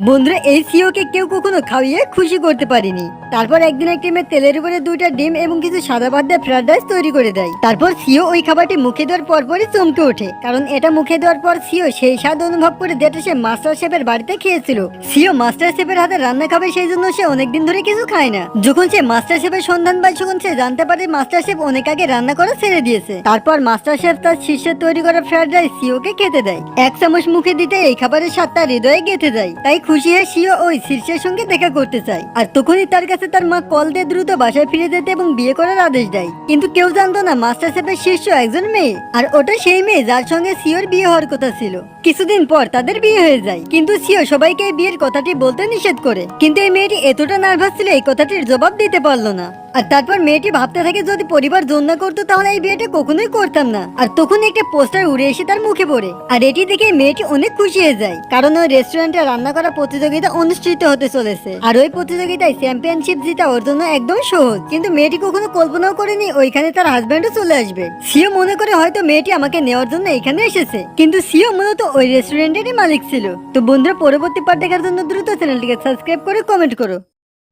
বন্ধুরা, এই সিওকে কেউ কখনো খাওয়িয়ে খুশি করতে পারেনি। তারপর একদিন একটি মেয়ে তেলের উপরে দুইটা ডিম এবং কিছু সাদা ভাত দিয়ে ফ্রাইড রাইস তৈরি করে দেয়। তারপর সিও ওই খাবারটি মুখে দেওয়ার পরপরই চমকে ওঠে, কারণ এটা মুখে দেওয়ার পর সিও সেই স্বাদ অনুভব করে যেটা সে মাস্টার শেফের বাড়িতে খেয়েছিল। সিও মাস্টার শেফের হাতে রান্না খাবে সেই জন্য সে অনেকদিন ধরে কিছু খায় না। যখন সে মাস্টার শেফের সন্ধান পায়, তখন সে জানতে পারে মাস্টার শেফ অনেক আগে রান্না করা ছেড়ে দিয়েছে। তারপর মাস্টার শেফ তার শিষ্যের তৈরি করা ফ্রাইড রাইস সিওকে খেতে দেয়। এক চামচ মুখে দিতে এই খাবারের স্বাদ তার হৃদয়ে গেঁথে যায়, তাই খুশি হয়ে সিও ওই শীর্ষের সঙ্গে দেখা করতে চায়। আর তখনই তার কাছে তার মা কল দিয়ে দ্রুত বাসায় ফিরে যেতে এবং বিয়ে করার আদেশ দেয়। কিন্তু কেউ জানতো না মাস্টার শেফের শীর্ষ একজন মেয়ে, আর ওটা সেই মেয়ে যার সঙ্গে সিওর বিয়ে হওয়ার কথা ছিল। কিছুদিন পর তাদের বিয়ে হয়ে যায়। কিন্তু সিও সবাইকে বিয়ের কথাটি বলতে নিষেধ করে। কিন্তু এই মেয়েটি এতটা নার্ভাস ছিল এই কথাটির জবাব দিতে পারল না। আর তারপর মেয়েটি ভাবতে থাকে যদি পরিবার জোর না করতো, তাহলে এই বিয়েটা কখনোই করতাম না। আর তখন একটা পোস্টার উড়ে এসে তার মুখে পড়ে। আর এটি দেখে মেয়েটি অনেক খুশি হয়ে যায়, কারণ ওই রেস্টুরেন্টে রান্না করা প্রতিযোগিতা অনুষ্ঠিত হতে চলেছে। আর ওই প্রতিযোগিতায় চ্যাম্পিয়নশিপ জিতা ওর জন্য একদম সহজ। কিন্তু মেয়েটি কখনো কল্পনাও করেনি ওইখানে তার হাজবেন্ডও চলে আসবে। সিও মনে করে হয়তো মেয়েটি আমাকে নেওয়ার জন্য এখানে এসেছে। কিন্তু সিও মূলত ওই রেস্টুরেন্টেরই মালিক ছিল। তো বন্ধুরা, পরবর্তী পার্ট দেখার জন্য দ্রুত চ্যানেলটিকে সাবস্ক্রাইব করে কমেন্ট করো।